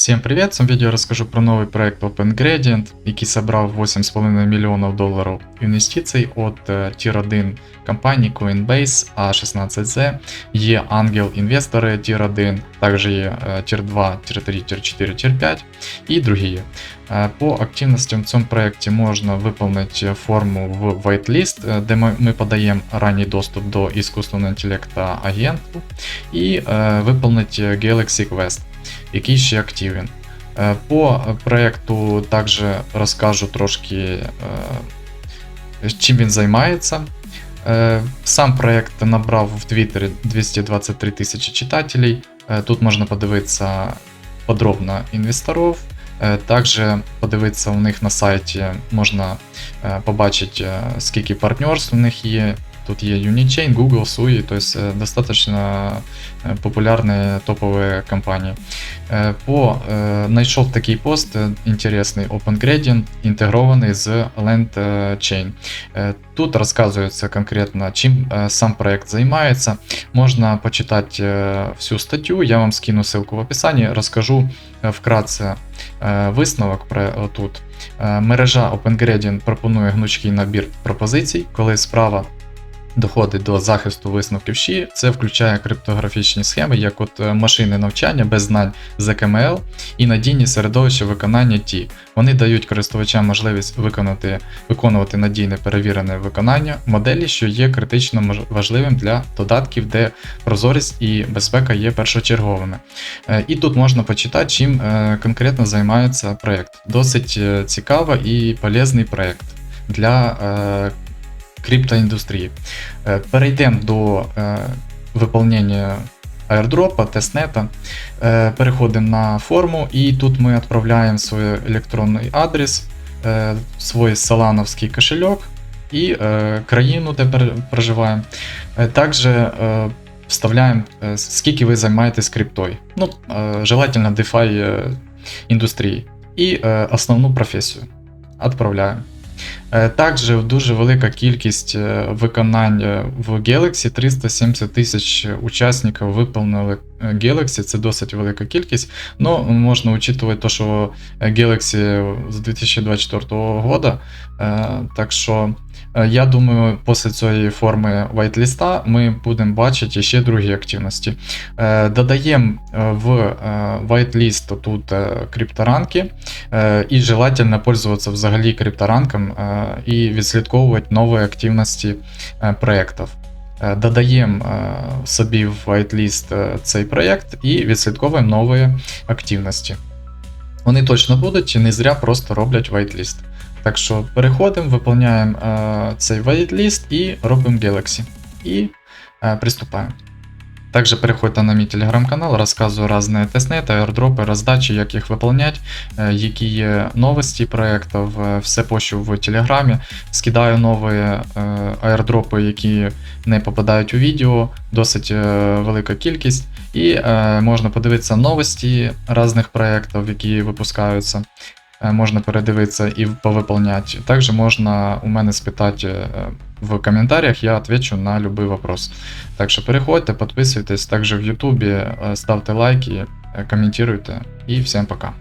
Всем привет! В цьому відео я розкажу про новий проект Open Gradient, який собрав 8,5 мільйонів доларів інвестицій від е, Tier 1 компанії Coinbase A16Z. Є ангел-інвестори Tier 1, також є е, Tier 2, Tier 3, Tier 4, Tier 5 і другі. Е, По активностям в цьому проєкті можна виконати форму в whitelist, е, де ми, ми подаємо ранній доступ до іскусственного інтелекту агенту, і е, виконати Galaxy Quest Який ще активен. Е, По проекту також розкажу трошки, е, чим він займається. Е, Сам проект набрав в Твіттері 223 тисячі читателей. Тут можна подивитися подробно інвесторів. Також подивитися у них на сайті можна побачити, скільки партнерств у них є. Тут є Unichain, Google, Sui, то есть э, достаточно э, популярные топовые компании. Э, По, э, знайшов такий пост е, інтересний Open Gradient, інтегрований з Land е, Chain. Е, Тут розказується конкретно, чим е, сам проект займається. Можна почитати е, всю статтю, я вам скину ссылку в описанні, розкажу е, вкратце е, висновок про тут. Е, Мережа Open Gradient пропонує гнучкий набір пропозицій, коли справа доходить до захисту висновків ЩІ, це включає криптографічні схеми, як от е, машини навчання без знань з XML і надійні середовища виконання Ті. Вони дають користувачам можливість виконати, виконувати надійне перевірене виконання моделі, що є критично важливим для додатків, де прозорість і безпека є першочерговими. Е, І тут можна почитати, чим е, конкретно займається проєкт. Досить е, цікавий і полезний проєкт для е, криптоіндустрії. Е, Перейдемо до е, виповнення аірдропа, тестнета. Е, Переходимо на форму, і тут ми відправляємо свій електронний адрес, свій салановський кошельок і країну, де проживаємо. Також вставляємо, скільки ви займаєтесь криптою. Ну, желательно DeFi індустрії. І основну професію. Відправляємо. Е, Також дуже велика кількість е, виконань в Galaxy 370 тисяч учасників виповнили е, Galaxy, це досить велика кількість. Ну, можна учитувати що Galaxy з 2024 року. Так що я думаю, після цієї форми whitelist ми будемо бачити ще другі активності. Е, Додаємо е, в е, whitelist тут е, крипторанки. Е, І желательно пользуватися взагалі крипторанком е, і відслідковувати нові активності е, проєктів. Е, Додаємо е, собі в е, цей проєкт і відслідковуємо нові активності. Вони точно будуть, і не зря просто роблять whitelist. Так що переходимо, виповняємо е, цей whitelist і робимо Galaxy. І е, приступаємо. Также переходьте на мій телеграм-канал, розказую різні тестнети, аирдропи, роздачі, як їх виповняти, е, які є новості проєктів, е, все пощу в телеграмі. Скидаю нові е, аирдропи, які не попадають у відео, досить е, велика кількість. І можна подивитися новості різних проєктів, які випускаються. Е, Можна передивитися і повиповняти. Також можна у мене спитати е, в коментарях, я отвечу на будь-який вопрос. Так що переходьте, підписуйтесь, також в Ютубі е, ставте лайки, коментуйте і всім пока.